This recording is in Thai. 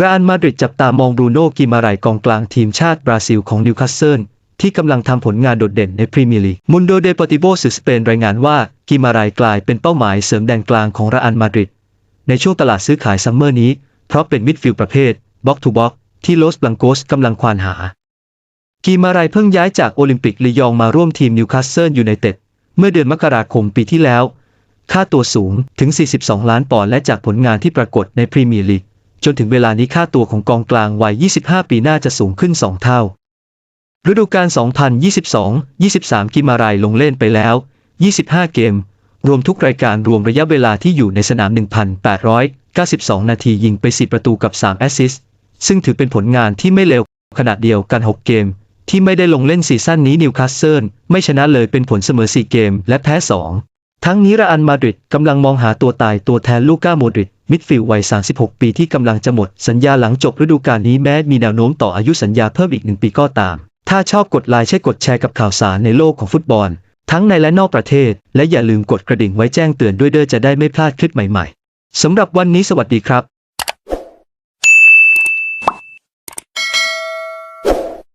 รอัลมาดริดจับตามองบรูโน่กิมารายกองกลางทีมชาติบราซิลของนิวคาสเซิลที่กำลังทำผลงานโดดเด่นในพรีเมียร์ลีกมุนโดเดปอติโบสื่อสเปนรายงานว่ากิมารายกลายเป็นเป้าหมายเสริมแดนกลางของรอัลมาดริดในช่วงตลาดซื้อขายซัมเมอร์นี้ เพราะเป็นมิดฟิลด์ประเภทบ็อกทูบ็อกที่โลสบลังโกสกำลังควานหากีมารายเพิ่งย้ายจากโอลิมปิกลียองมาร่วมทีมนิวคาสเซิลยูไนเต็ดเมื่อเดือนมกราคมปีที่แล้ว ค่าตัวสูงถึง 42 ล้านปอนด์และจากผลงานที่ปรากฏในพรีเมียร์ลีก จนถึงเวลานี้ค่าตัวของกองกลางวัย 25 ปีน่าจะสูงขึ้น 2 เท่า ฤดูกาล 2022-23 กิมารายลงเล่นไปแล้ว 25 เกม รวมทุกรายการรวมระยะเวลาที่อยู่ในสนาม 1,892 นาทียิงไป 4 ประตูกับ 3 แอสซิสต์ ซึ่งถือเป็นผลงานที่ไม่เลวขนาดเดียวกัน 6 เกม ที่ไม่ได้ลงเล่นซีซั่นนี้นิวคาสเซิลไม่ชนะเลยเป็นผลเสมอ 4 เกมและแพ้ 2 ทั้งนี้ระอันมาดริดกำลังมองหาตัวตายตัวแทนลูก้าโมดริดมิดฟิลด์วัย 36 ปีที่กำลังจะหมด สัญญาหลังจบฤดูกาลนี้แม้มีแนวโน้มต่ออายุสัญญาเพิ่มอีกหนึ่งปีก็ตาม ถ้าชอบกดไลค์ใช่กดแชร์กับข่าวสารในโลกของฟุตบอล ทั้งในและนอกประเทศ และอย่าลืมกดกระดิ่งไว้แจ้งเตือนด้วยเด้อจะได้ไม่พลาดคลิปใหม่ๆสำหรับวันนี้สวัสดีครับ